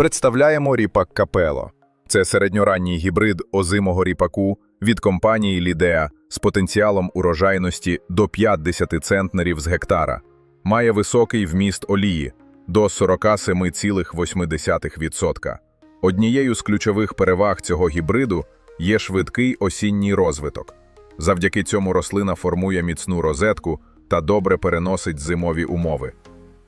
Представляємо ріпак Капело. Це середньоранній гібрид озимого ріпаку від компанії Лідеа з потенціалом урожайності до 50 центнерів з гектара. Має високий вміст олії до 47,8%. Однією з ключових переваг цього гібриду є швидкий осінній розвиток. Завдяки цьому рослина формує міцну розетку та добре переносить зимові умови.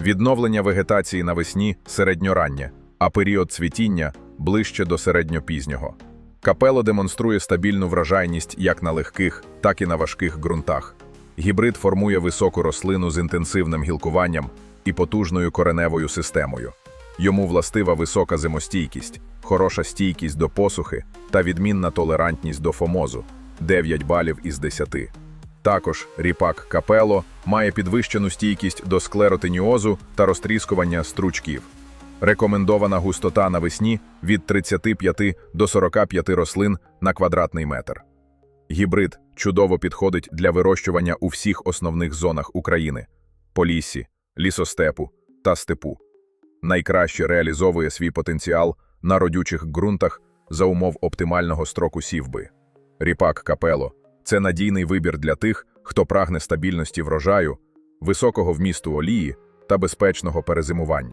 Відновлення вегетації навесні середньораннє, а період цвітіння ближче до середньопізнього. Капело демонструє стабільну врожайність як на легких, так і на важких ґрунтах. Гібрид формує високу рослину з інтенсивним гілкуванням і потужною кореневою системою. Йому властива висока зимостійкість, хороша стійкість до посухи та відмінна толерантність до фомозу 9 балів із 10. Також ріпак капело має підвищену стійкість до склеротиніозу та розтріскування стручків. Рекомендована густота навесні від 35 до 45 рослин на квадратний метр. Гібрид чудово підходить для вирощування у всіх основних зонах України – поліссі, лісостепу та степу. Найкраще реалізовує свій потенціал на родючих ґрунтах за умов оптимального строку сівби. Ріпак капело – це надійний вибір для тих, хто прагне стабільності врожаю, високого вмісту олії та безпечного перезимування.